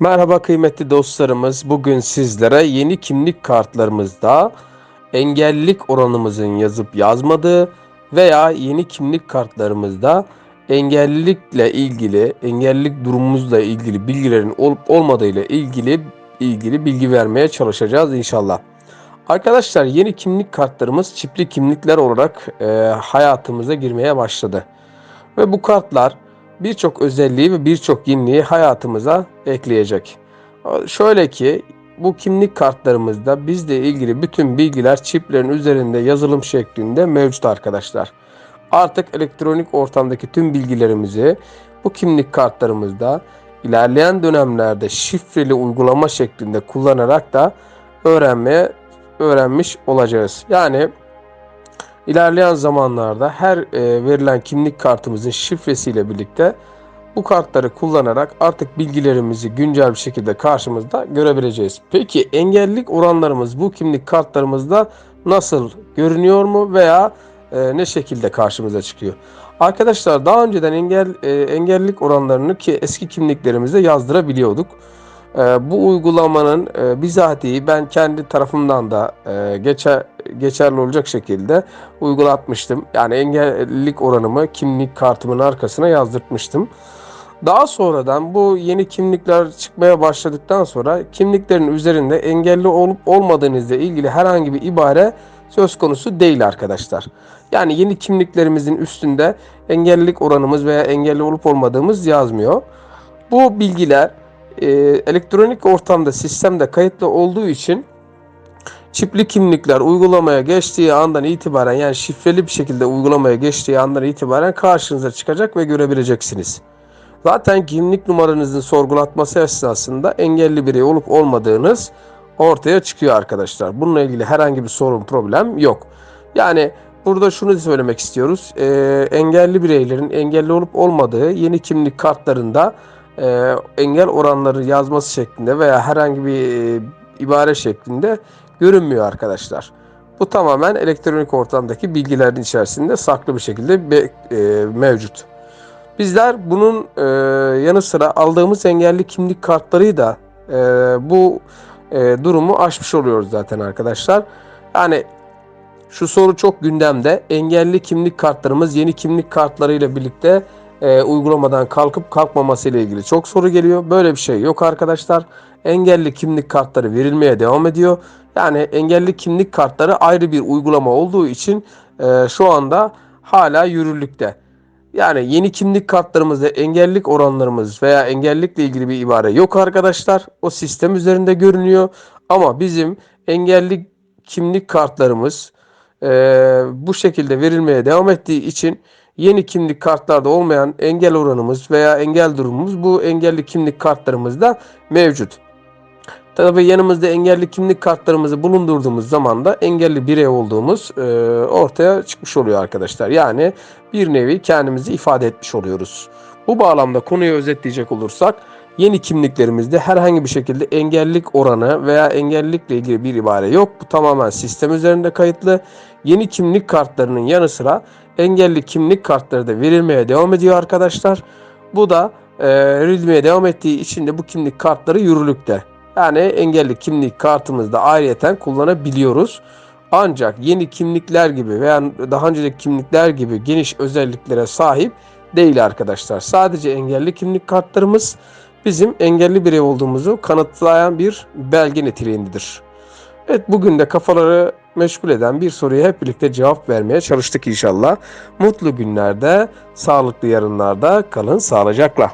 Merhaba kıymetli dostlarımız. Bugün sizlere yeni kimlik kartlarımızda engellilik oranımızın yazıp yazmadığı veya yeni kimlik kartlarımızda engellilikle ilgili, engellilik durumumuzla ilgili bilgilerin olup olmadığı ile ilgili ilgili bilgi vermeye çalışacağız inşallah. Arkadaşlar yeni kimlik kartlarımız çipli kimlikler olarak e, hayatımıza girmeye başladı. Ve bu kartlar birçok özelliği ve birçok yeniliği hayatımıza ekleyecek. Şöyle ki bu kimlik kartlarımızda bizle ilgili bütün bilgiler çiplerin üzerinde yazılım şeklinde mevcut arkadaşlar. Artık elektronik ortamdaki tüm bilgilerimizi bu kimlik kartlarımızda ilerleyen dönemlerde şifreli uygulama şeklinde kullanarak da öğrenmeye öğrenmiş olacağız. Yani İlerleyen zamanlarda her e, verilen kimlik kartımızın şifresiyle birlikte bu kartları kullanarak artık bilgilerimizi güncel bir şekilde karşımızda görebileceğiz. Peki engellilik oranlarımız bu kimlik kartlarımızda nasıl görünüyor mu veya e, ne şekilde karşımıza çıkıyor? Arkadaşlar daha önceden engel e, engellilik oranlarını ki eski kimliklerimizde yazdırabiliyorduk. E, bu uygulamanın e, bizatihi ben kendi tarafımdan da e, geçer geçerli olacak şekilde uygulatmıştım. Yani engellilik oranımı kimlik kartımın arkasına yazdırtmıştım. Daha sonradan bu yeni kimlikler çıkmaya başladıktan sonra kimliklerin üzerinde engelli olup olmadığınızla ilgili herhangi bir ibare söz konusu değil arkadaşlar. Yani yeni kimliklerimizin üstünde engellilik oranımız veya engelli olup olmadığımız yazmıyor. Bu bilgiler e, elektronik ortamda sistemde kayıtlı olduğu için Çipli kimlikler uygulamaya geçtiği andan itibaren yani şifreli bir şekilde uygulamaya geçtiği andan itibaren karşınıza çıkacak ve görebileceksiniz. Zaten kimlik numaranızın sorgulatması esnasında engelli birey olup olmadığınız ortaya çıkıyor arkadaşlar. Bununla ilgili herhangi bir sorun problem yok. Yani burada şunu söylemek istiyoruz. E, engelli bireylerin engelli olup olmadığı yeni kimlik kartlarında e, engel oranları yazması şeklinde veya herhangi bir e, ibare şeklinde görünmüyor arkadaşlar. Bu tamamen elektronik ortamdaki bilgilerin içerisinde saklı bir şekilde be, e, mevcut. Bizler bunun e, yanı sıra aldığımız engelli kimlik kartları da e, bu e, durumu aşmış oluyoruz zaten arkadaşlar. Yani şu soru çok gündemde. Engelli kimlik kartlarımız yeni kimlik kartlarıyla birlikte e, uygulamadan kalkıp kalkmaması ile ilgili çok soru geliyor. Böyle bir şey yok arkadaşlar. Engelli kimlik kartları verilmeye devam ediyor. Yani engelli kimlik kartları ayrı bir uygulama olduğu için e, şu anda hala yürürlükte. Yani yeni kimlik kartlarımızda engellilik oranlarımız veya engellilikle ilgili bir ibare yok arkadaşlar. O sistem üzerinde görünüyor. Ama bizim engelli kimlik kartlarımız e, bu şekilde verilmeye devam ettiği için yeni kimlik kartlarda olmayan engel oranımız veya engel durumumuz bu engelli kimlik kartlarımızda mevcut. Tabii yanımızda engelli kimlik kartlarımızı bulundurduğumuz zaman da engelli birey olduğumuz e, ortaya çıkmış oluyor arkadaşlar. Yani bir nevi kendimizi ifade etmiş oluyoruz. Bu bağlamda konuyu özetleyecek olursak yeni kimliklerimizde herhangi bir şekilde engellilik oranı veya engellilikle ilgili bir ibare yok. Bu tamamen sistem üzerinde kayıtlı. Yeni kimlik kartlarının yanı sıra engelli kimlik kartları da verilmeye devam ediyor arkadaşlar. Bu da e, verilmeye devam ettiği için de bu kimlik kartları yürürlükte. Yani engelli kimlik kartımızda ayrıyeten kullanabiliyoruz. Ancak yeni kimlikler gibi veya daha önceki kimlikler gibi geniş özelliklere sahip değil arkadaşlar. Sadece engelli kimlik kartlarımız bizim engelli birey olduğumuzu kanıtlayan bir belge niteliğindedir. Evet bugün de kafaları meşgul eden bir soruya hep birlikte cevap vermeye çalıştık inşallah. Mutlu günlerde, sağlıklı yarınlarda kalın sağlıcakla.